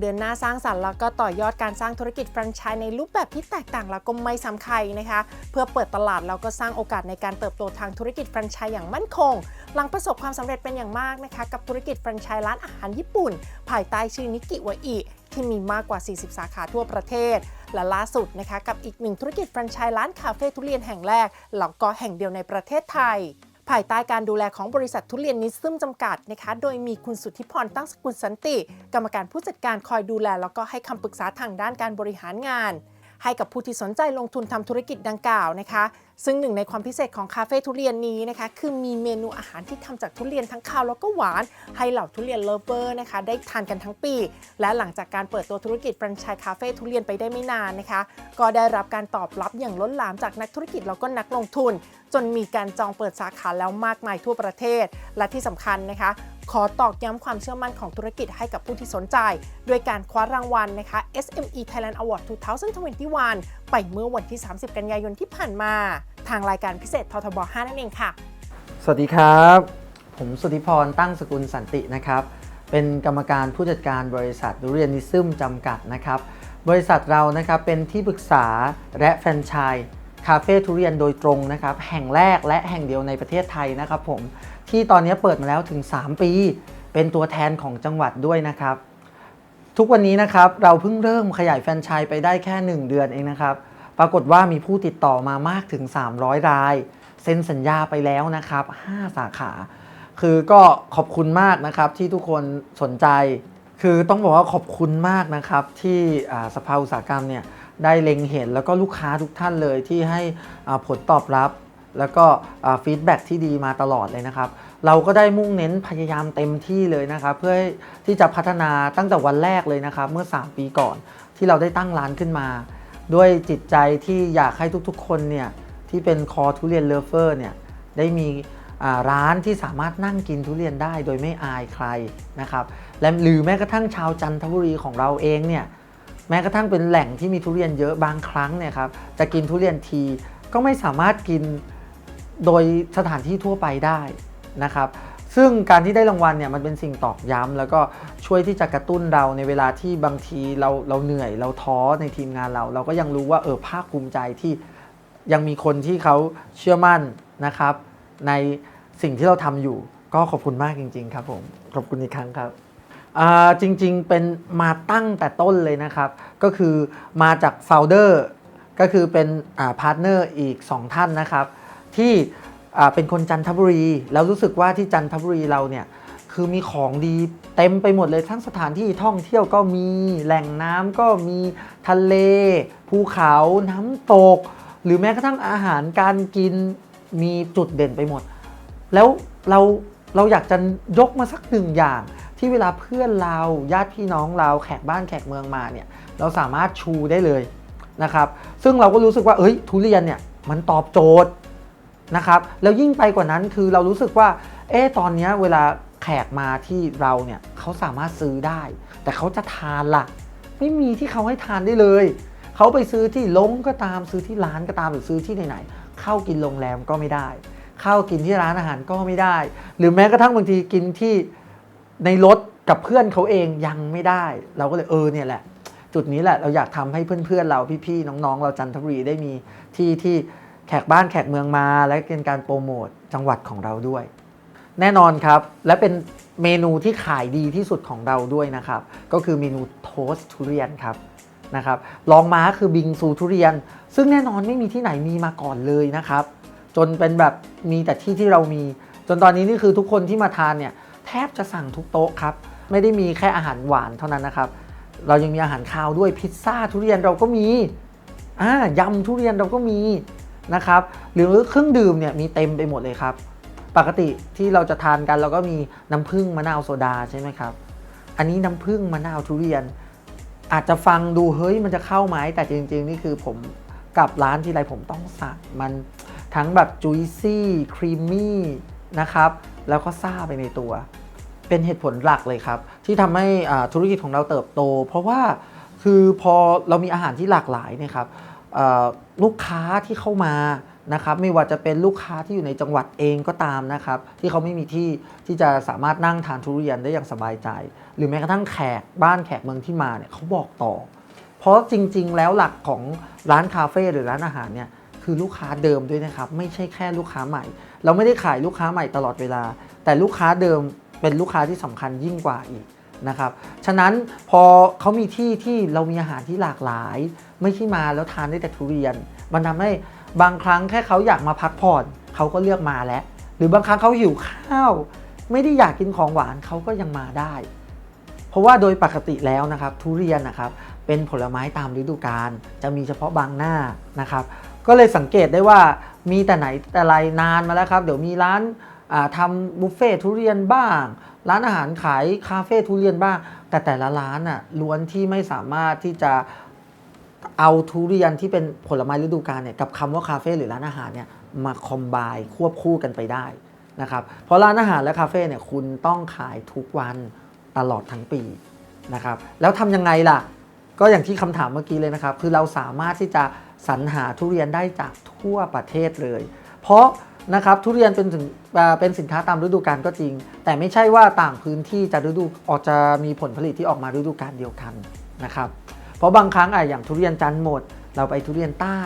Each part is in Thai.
เดินหน้าสร้างสรรค์แล้วก็ต่อยอดการสร้างธุรกิจแฟรนไชส์ในรูปแบบที่แตกต่างแล้วก็ไม่ซ้ำใครนะคะ เพื่อเปิดตลาดแล้วก็สร้างโอกาสในการเติบโตทางธุรกิจแฟรนไชส์อย่างมั่นคง หลังประสบความสำเร็จเป็นอย่างมากนะคะ กับธุรกิจแฟรนไชส์ร้านอาหารญี่ปุ่น ภายใต้ชื่อนิกิวะอิที่มีมากกว่า 40 สาขาทั่วประเทศ และล่าสุดนะคะกับอีกหนึ่งธุรกิจแฟรนไชส์ร้านคาเฟ่ทุเรียนแห่งแรกแล้วก็แห่งเดียวในประเทศไทย ภายใต้การดูแลของบริษัททุเรียนนิซึมจำกัดนะคะ โดยมีคุณสุทธิพรตั้งสกุลสันติ กรรมการผู้จัดการคอยดูแล แล้วก็ให้คำปรึกษาทางด้านการบริหารงาน ให้กับผู้ที่สนใจลงทุนทำธุรกิจดังกล่าวนะคะ ซึ่งหนึ่งในความพิเศษของคาเฟ่ทุเรียนนี้นะคะ คือมีเมนูอาหารที่ทำจากทุเรียนทั้งคาวแล้วก็หวาน ให้เหล่าทุเรียนเลฟเวอร์นะคะ ได้ทานกันทั้งปี และหลังจากการเปิดตัวธุรกิจแฟรนไชส์คาเฟ่ทุเรียนไปได้ไม่นานนะคะ ก็ได้รับการตอบรับอย่างล้นหลามจากนักธุรกิจแล้วก็นักลงทุน จนมีการจองเปิดสาขาแล้วมากมายทั่วประเทศ และที่สำคัญนะคะ ขอตอกย้ำความเชื่อมั่นของธุรกิจให้กับผู้ที่สนใจ ด้วยการคว้ารางวัลนะคะ SME Thailand Award 2021 ไปเมื่อวันที่ 30 กันยายนที่ผ่านมา ทางรายการพิเศษททบ 5 นั่นเองค่ะ สวัสดีครับ ผมสุธิพรตั้งสกุลสันตินะครับ เป็นกรรมการผู้จัดการบริษัทดูเรียนิซึมจำกัดนะครับ บริษัทเรานะครับเป็นที่ปรึกษาและแฟรนไชส์คาเฟ่ทุเรียนโดยตรงนะครับ แห่งแรกและแห่งเดียวในประเทศไทยนะครับผม ที่ตอนนี้เปิดมาแล้วถึง 3 ปี เป็นตัวแทนของจังหวัดด้วยนะครับ ทุกวันนี้นะครับเราเพิ่งเริ่มขยายแฟรนไชส์ไปได้แค่ 1 เดือนเองนะครับ ปรากฏว่ามีผู้ติดต่อมามากถึง 300 ราย เซ็นสัญญาไปแล้วนะครับ 5 สาขา คือก็ขอบคุณมากนะครับที่ทุกคนสนใจ คือต้องบอกว่าขอบคุณมากนะครับที่สภาอุตสาหกรรมเนี่ยได้เล็งเห็นแล้วก็ลูกค้าทุกท่านเลยที่ให้ผลตอบรับ แล้วก็ฟีดแบ็ที่ดีมาตลอดเลยนะครับ เราก็ได้มุ่งเน้นพยายามเต็มที่เลยนะครับ เพื่อที่จะพัฒนาตั้งแต่วันแรกเลยนะครับ เมื่อ 3 ปีก่อนที่เราได้ตั้งร้านขึ้นมา ด้วยจิตใจที่อยากให้ทุกๆ คนเนี่ยที่เป็นคอทุเรียนเลฟเวอร์เนี่ยได้มีร้านที่สามารถนั่งกินทุเรียนได้โดยไม่อายใครนะครับและหรือแม้กระทั่งชาวจันทบุรีของเราเองเนี่ยแม้กระทั่งเป็นแหล่งที่มีทุเรียนเยอะบางครั้งเนี่ยครับจะกินทุเรียนทีก็ไม่สามารถกิน โดยสถานที่ทั่วไปได้นะครับ ซึ่งการที่ได้รางวัลเนี่ยมันเป็นสิ่งตอกย้ำแล้วก็ช่วยที่จะกระตุ้นเราในเวลาที่บางทีเราเราเหนื่อย เราท้อในทีมงานเรา เราก็ยังรู้ว่าเออภาคภูมิใจที่ยังมีคนที่เขาเชื่อมั่นนะครับ ในสิ่งที่เราทำอยู่ ก็ขอบคุณมากจริง ๆ ครับผมขอบคุณอีกครั้งครับจริงๆเป็นมาตั้งแต่ต้นเลยนะครับ ก็คือมาจากโฟลเดอร์ก็คือเป็นพาร์ทเนอร์อีก 2 ท่านนะครับ ที่เป็นคนจันทบุรี แล้วรู้สึกว่าที่จันทบุรีเราเนี่ยคือมีของดีเต็มไปหมดเลยทั้งสถานที่ท่องเที่ยวก็มีแหล่งน้ำก็มีทะเล ภูเขาน้ำตก หรือแม้กระทั่งอาหารการกินมีจุดเด่นไปหมด แล้วเราเราอยากจะยกมาสักหนึ่งอย่าง ที่เวลาเพื่อนเราญาติพี่น้องเราแขกบ้านแขกเมืองมาเนี่ยเราสามารถชูได้เลยนะครับ ซึ่งเราก็รู้สึกว่าเอ้ยทุเรียนเนี่ยมันตอบโจทย์ นะครับแล้วยิ่งไปกว่านั้นคือเรารู้สึกว่าเอ๊ตอนนี้เวลาแขกมาที่เราเนี่ยเขาสามารถซื้อได้ แต่เขาจะทานล่ะ ไม่มีที่เขาให้ทานได้เลยเขาไปซื้อที่ลงก็ตามซื้อที่ร้านก็ตามหรือซื้อที่ไหนๆเข้ากินโรงแรมก็ไม่ได้เข้ากินที่ร้านอาหารก็ไม่ได้ หรือแม้กระทั่งบางทีกินที่ในรถกับเพื่อนเขาเองยังไม่ได้ เราก็เลยเออเนี่ยแหละ จุดนี้แหละเราอยากทำให้เพื่อนๆเราพี่ๆน้องๆ เราจันทบุรีได้มีที่ที่ แขกบ้านแขกเมืองมา และเป็นการโปรโมทจังหวัดของเราด้วย แน่นอนครับ และเป็นเมนูที่ขายดีที่สุดของเราด้วยนะครับ ก็คือเมนูโทสทุเรียนครับนะครับลองมาคือบิงซูทุเรียน ซึ่งแน่นอนไม่มีที่ไหนมีมาก่อนเลยนะครับ จนเป็นแบบมีแต่ที่ที่เรามี จนตอนนี้นี่คือทุกคนที่มาทานเนี่ยแทบจะสั่งทุกโต๊ะครับ ไม่ได้มีแค่อาหารหวานเท่านั้นนะครับ เรายังมีอาหารคาวด้วยพิซซ่าทุเรียนเราก็มีอ่ายำทุเรียนเราก็มี นะครับ หรือเครื่องดื่มเนี่ยมีเต็มไปหมดเลยครับ ปกติที่เราจะทานกันเราก็มีน้ำผึ้งมะนาวโซดาใช่ไหมครับ อันนี้น้ำผึ้งมะนาวทุเรียน อาจจะฟังดูเฮ้ยมันจะเข้าไหมแต่จริง ๆ นี่คือผมกับร้านที่ไรผมต้องสั่งมันทั้งแบบจุยซี่ครีมมี่นะครับ แล้วก็ซาไปในตัว เป็นเหตุผลหลักเลยครับ ที่ทำให้อาธุรกิจของเราเติบโต เพราะว่าคือพอเรามีอาหารที่หลากหลายเนี่ยครับ ลูกค้าที่เข้ามานะครับไม่ว่าจะเป็นลูกค้าที่อยู่ในจังหวัดเองก็ตามนะครับที่เขาไม่มีที่ที่จะสามารถนั่งทานทุเรียนได้อย่างสบายใจ หรือแม้กระทั่งแขกบ้านแขกเมืองที่มาเนี่ยเขาบอกต่อ เพราะจริง ๆ แล้วหลักของร้านคาเฟ่หรือร้านอาหารเนี่ยคือลูกค้าเดิมด้วยนะครับไม่ใช่แค่ลูกค้าใหม่ เราไม่ได้ขายลูกค้าใหม่ตลอดเวลา แต่ลูกค้าเดิมเป็นลูกค้าที่สำคัญยิ่งกว่าอีก นะครับ ฉะนั้นพอเขามีที่ที่เรามีอาหารที่หลากหลาย ไม่ใช่มาแล้วทานได้แต่ทุเรียน มันทำให้บางครั้งแค่เขาอยากมาพักผ่อนเขาก็เลือกมาแล้ว หรือบางครั้งเขาหิวข้าว ไม่ได้อยากกินของหวานเขาก็ยังมาได้ เพราะว่าโดยปกติแล้วนะครับทุเรียนนะครับเป็นผลไม้ตามฤดูกาลจะมีเฉพาะบางหน้านะครับ ก็เลยสังเกตได้ว่ามีแต่ไหนแต่ไรนานมาแล้วครับ เดี๋ยวมีร้าน ทำบุฟเฟ่ทุเรียนบ้าง ร้านอาหารขายคาเฟ่ทุเรียนบ้าง แต่แต่ละร้านอะล้วนที่ไม่สามารถที่จะเอาทุเรียนที่เป็นผลไม้ฤดูกาลเนี่ยกับคำว่าคาเฟ่หรือร้านอาหารเนี่ยมาคอมไบควบคู่กันไปได้นะครับเพราะร้านอาหารและคาเฟ่เนี่ยคุณต้องขายทุกวันตลอดทั้งปีนะครับแล้วทำยังไงล่ะ ก็อย่างที่คำถามเมื่อกี้เลยนะครับ คือเราสามารถที่จะสรรหาทุเรียนได้จากทั่วประเทศเลย เพราะ นะครับทุเรียนเป็นถึงเป็นสินค้าตามฤดูกาลก็จริง แต่ไม่ใช่ว่าต่างพื้นที่จะฤดูออกจะมีผลผลิตที่ออกมาฤดูกาลเดียวกันนะครับเพราะบางครั้งอะอย่างทุเรียนจันหมด เราไปทุเรียนใต้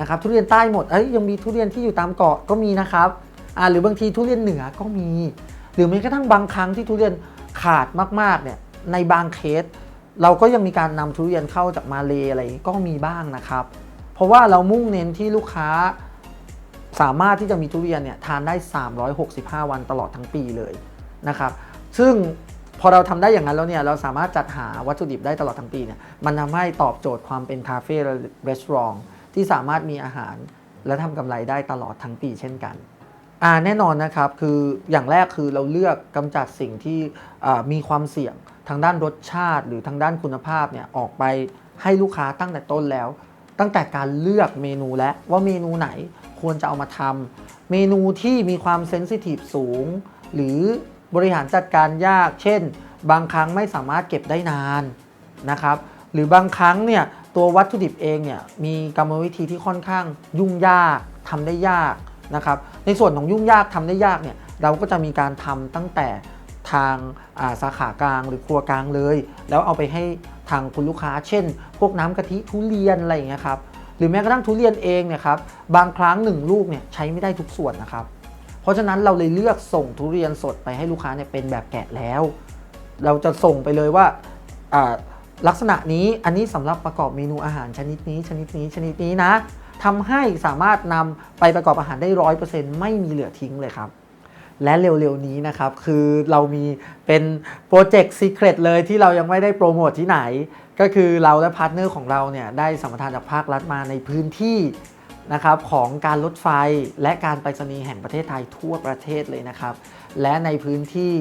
นะครับทุเรียนใต้หมดเอ้ยยังมีทุเรียนที่อยู่ตามเกาะก็มีนะครับอ่าหรือบางทีทุเรียนเหนือก็มี หรือแม้กระทั่งบางครั้งที่ทุเรียนขาดมากๆเนี่ยในบางเคส เราก็ยังมีการนำทุเรียนเข้าจากมาเลอะไรก็มีบ้างนะครับ เพราะว่าเรามุ่งเน้นที่ลูกค้า สามารถที่จะมีทุเรียนเนี่ยทานได้ 365 วันตลอดทั้งปีเลยนะครับ ซึ่งพอเราทำได้อย่างนั้นแล้วเนี่ยเราสามารถจัดหาวัตถุดิบได้ตลอดทั้งปีเนี่ยมันทำให้ตอบโจทย์ความเป็นคาเฟ่และรีสอร์ทที่สามารถมีอาหารและทำกำไรได้ตลอดทั้งปีเช่นกันอ่าแน่นอนนะครับคืออย่างแรกคือเราเลือกกำจัดสิ่งที่มีความเสี่ยงทางด้านรสชาติ หรือทางด้านคุณภาพเนี่ยออกไปให้ลูกค้าตั้งแต่ต้นแล้ว ตั้งแต่การเลือกเมนูและว่าเมนูไหน ควรจะเอามาทำเมนูที่มีความเซนซิทีฟสูง หรือบริหารจัดการยาก เช่น บางครั้งไม่สามารถเก็บได้นานนะครับ หรือบางครั้งเนี่ยตัววัตถุดิบเองเนี่ยมีกรรมวิธีที่ค่อนข้างยุ่งยากทำได้ยากนะครับ ในส่วนของยุ่งยากทำได้ยากเนี่ยเราก็จะมีการทำตั้งแต่ทางาสาขากลางหรือครัวกลางเลย แล้วเอาไปให้ทางคุณลูกค้า เช่น พวกน้ำกะทิทุเรียนอะไรอย่างเงี้ยครับ รือแม้กระทั่งทุเรียนเองเนี่ยครับบางครั้งหนึ่งลูกเนี่ยใช้ไม่ได้ทุกส่วนนะครับ เพราะฉะนั้นเราเลยเลือกส่งทุเรียนสดไปให้ลูกค้าเนี่ยเป็นแบบแกะแล้ว เราจะส่งไปเลยว่าอ่าลักษณะนี้อันนี้สำหรับประกอบเมนูอาหารชนิดนี้ชนิดนี้ชนิดนี้นะทำให้สามารถนำไปประกอบอาหารได้ร้อยเปอร์เซ็นต์ไม่มีเหลือทิ้งเลยครับ และเร็วๆนี้นะครับ คือเรามีเป็นโปรเจกต์ซีเครตเลยที่เรายังไม่ได้โปรโมทที่ไหน ก็คือเราและพาร์ทเนอร์ของเราเนี่ยได้สัมปทานจากภาครัฐมาในพื้นที่นะครับของการรถไฟและการไปรษณีย์แห่งประเทศไทยทั่วประเทศเลยนะครับ และในพื้นที่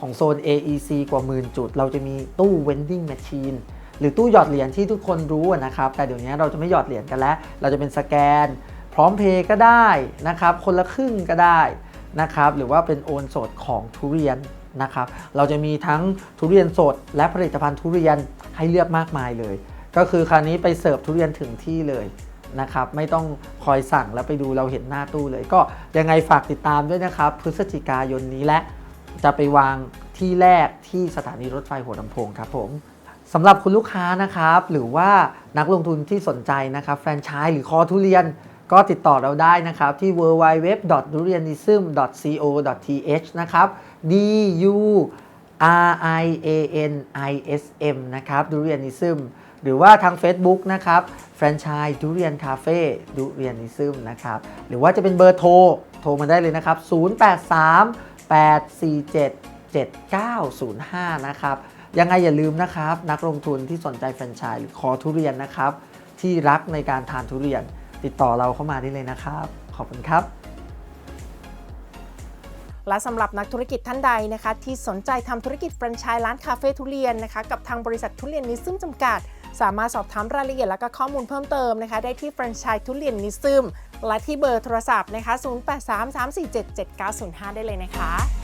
ของโซน AEC กว่าหมื่นจุด เราจะมีตู้ vending machine หรือตู้หยอดเหรียญที่ทุกคนรู้นะครับ แต่เดี๋ยวนี้เราจะไม่หยอดเหรียญกันแล้ว เราจะเป็นสแกน พร้อมเพย์ก็ได้นะครับ คนละครึ่งก็ได้นะครับ หรือว่าเป็นโอนสดของทุเรียนนะครับ เราจะมีทั้งทุเรียนสดและผลิตภัณฑ์ทุเรียน ให้เลือกมากมายเลย ก็คือคราวนี้ไปเสิร์ฟทุเรียนถึงที่เลยนะครับไม่ต้องคอยสั่งแล้วไปดูเราเห็นหน้าตู้เลย ก็ยังไงฝากติดตามด้วยนะครับ พฤศจิกายนนี้และจะไปวางที่แรกที่สถานีรถไฟหัวลำโพงครับผมสำหรับคุณลูกค้านะครับ หรือว่านักลงทุนที่สนใจนะครับแฟรนไชส์หรือคอทุเรียนก็ติดต่อเราได้นะครับ ที่ www.durianism.co.th นะครับ d u r i a n i s m นะครับ durianism หรือว่าทาง Facebook นะครับแฟรนไชส์ดุเรียนคาเฟ่ดุเรียนิซึมนะครับหรือว่าจะเป็นเบอร์โทร โทรมาได้เลยนะครับ 083 847 7905 นะครับยังไงอย่าลืมนะครับ นักลงทุนที่สนใจแฟรนไชส์หรือคอทุเรียนนะครับ ที่รักในการทานทุเรียน ติดต่อเราเข้ามาได้เลยนะครับ ขอบคุณครับ และสำหรับนักธุรกิจท่านใดนะคะ ที่สนใจทำธุรกิจแฟรนไชส์ร้านคาเฟ่ทุเรียนนะคะกับทางบริษัททุเรียนนิซึมจำกัด สามารถสอบถามรายละเอียดและก็ข้อมูลเพิ่มเติมนะคะ ได้ที่แฟรนไชส์ทุเรียนนิซึมและที่เบอร์โทรศัพท์นะคะ 0833477905 ได้เลยนะคะ